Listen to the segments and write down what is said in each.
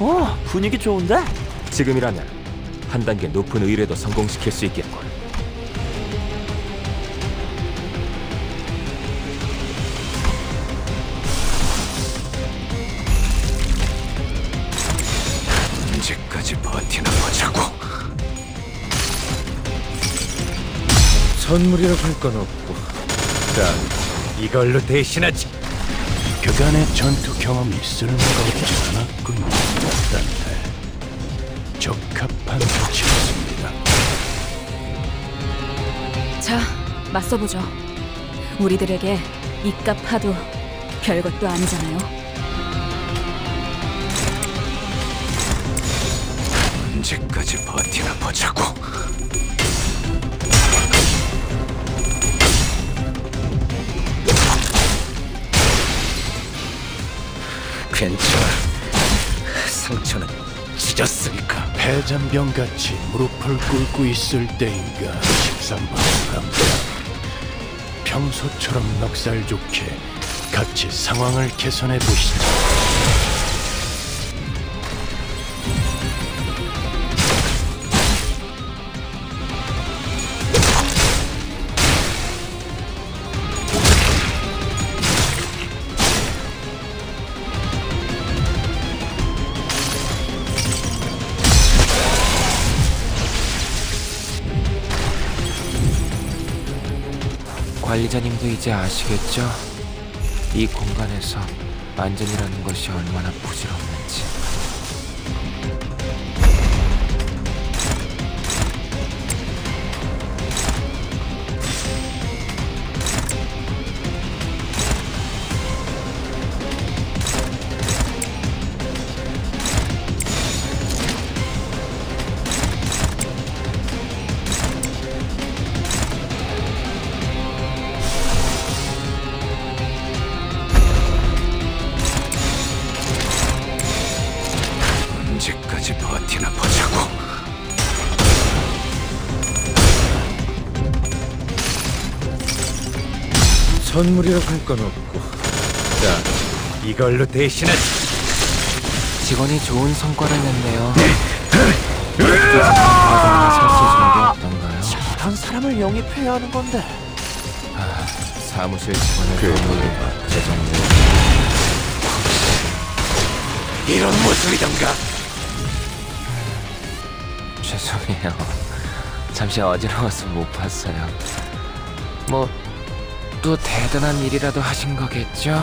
어, 분위기 좋은데? 지금이라면 한 단계 높은 의뢰도 성공시킬 수 있겠군. 언제까지 버티나 보자고. 선물이라고 할 건 없고 자 이걸로 대신하지 그간의 전투 경험이 쓸모가 없지 않았군요. 단테 적합한 조치였습니다. 자, 맞서보죠. 우리들에게 파도 별것도 아니잖아요. 언제까지 버티나 보자고. 괜찮아 상처는 찢었으니까 패잔병같이 무릎을 꿇고 있을 때인가 십삼번갑니다 평소처럼 넉살 좋게 같이 상황을 개선해 보시죠. 관리자님도 이제 아시겠죠? 이 공간에서 안전이라는 것이 얼마나 부질없는 언제까지 버티나 보자고. 선물이라고 할 건 없고 자 이걸로 대신하지 직원이 좋은 성과를 냈네요. 준비했던가요? 한 사람을 영입해야 하는 건데. 사무실 직원을 돌보는 재정리. 이런 모습이던가 죄송해요. 잠시 어지러워서 못 봤어요. 뭐, 또 대단한 일이라도 하신 거겠죠?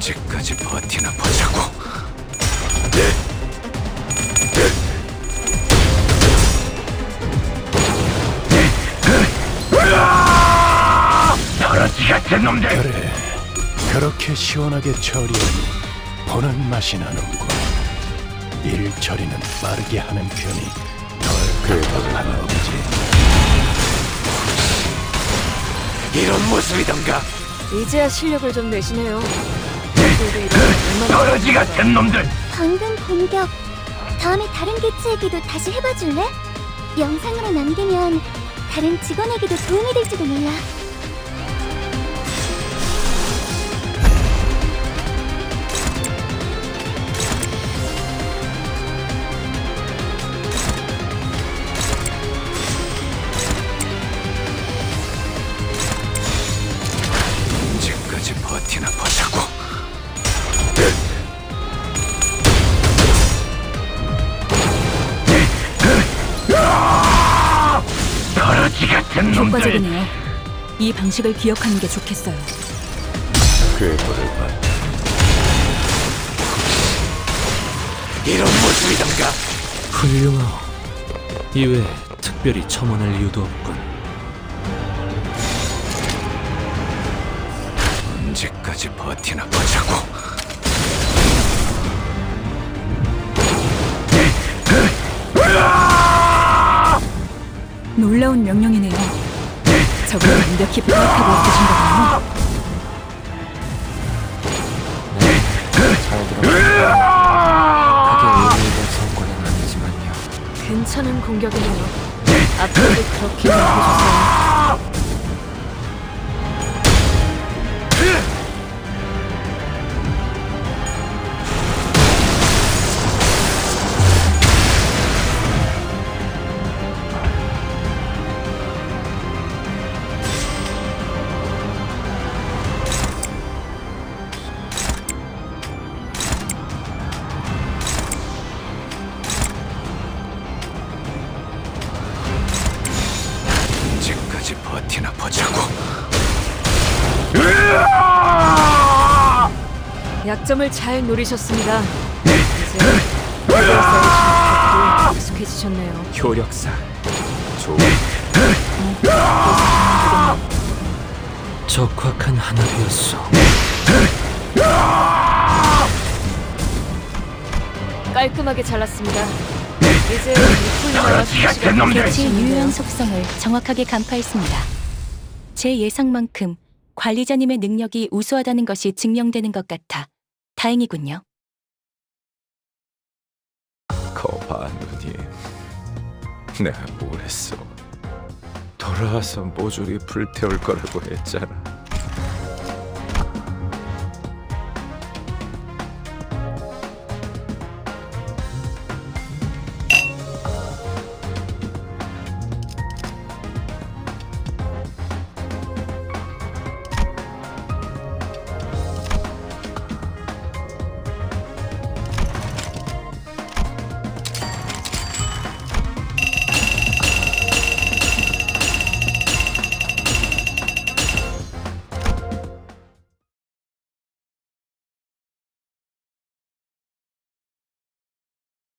언제까지 버티나 보자고. 더러지 같은 놈들. 그래, 그렇게 시원하게 처리하니 보는 맛이 나는군. 일 처리는 빠르게 하는 편이 덜 급박한 거지. 이런 모습이던가 이제야 실력을 좀 내시네요. 더러지 같은 놈들. 방금 공격. 다음에 다른 개체에게도 다시 해봐줄래? 영상으로 남기면 다른 직원에게도 도움이 될지도 몰라. 언제까지 버티나 보자고. 더러지 같은 놈들. 효과적이네요. 이 방식을 기억하는 게 좋겠어요. 궤도를 봐. 이런 모습이던가 훌륭하오. 이외에 특별히 첨언할 이유도 없군. 언제까지 버티나 보자고. 놀라운 명령이네요. 적을 완벽히 파악하고 있으신 거군요. 잘 들어. 그게 의미가 성과는 아니지만요. 괜찮은 공격이네요. 앞으로도 그렇게 해주세요. 약점을 잘 노리셨습니다. 이제 익숙해지셨네요. 효력사. 좋은 적확한 하늘이었어. 깔끔하게 잘랐습니다. 이제 리콜리나와 수시가 개체의 유효한 속성을 정확하게 간파했습니다. 제 예상만큼 관리자님의 능력이 우수하다는 것이 증명되는 것 같아 다행이군요. 거봐 누님. 내가 뭘 했어? 돌아와서 모조리 불태울 거라고 했잖아